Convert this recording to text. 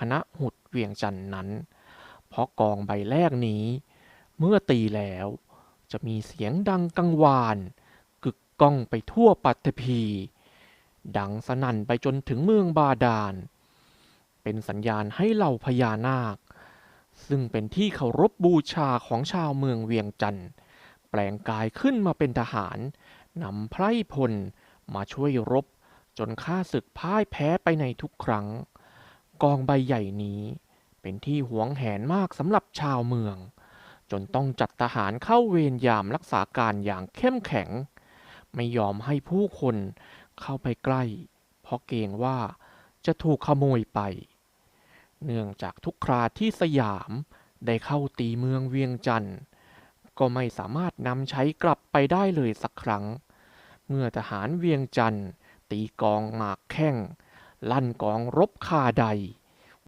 คณะหุดเวียงจันทร์นั้น เพราะกองใบแรกนี้ เมื่อตีแล้ว จะมีเสียงดังกังวาน กึกก้องไปทั่วปัตตภีดังสนั่นไปจนถึงเมืองบาดาล เป็นสัญญาณให้เหล่าพญานาค ซึ่งเป็นที่เคารพบูชาของชาวเมืองเวียงจันทร์แปลงกายขึ้นมาเป็นทหารนำไพร่พลมาช่วยรบจนข้าศึกพ่ายแพ้ไปในทุกครั้ง กองใบใหญ่นี้ เป็นที่หวงแหนมากสำหรับชาวเมือง จนต้องจัดทหารเข้าเวรยามรักษาการอย่างเข้มแข็ง ไม่ยอมให้ผู้คนเข้าไปใกล้ เพราะเกรงว่าจะถูกขโมยไป เนื่องจากทุกคราที่สยามได้เข้าตีเมืองเวียงจันทร์ก็ไม่สามารถนำใช้กลับไปได้เลยสักครั้ง เมื่อทหารเวียงจันทร์ตีกองหมากแข้ง ลั่นกองรบคาใด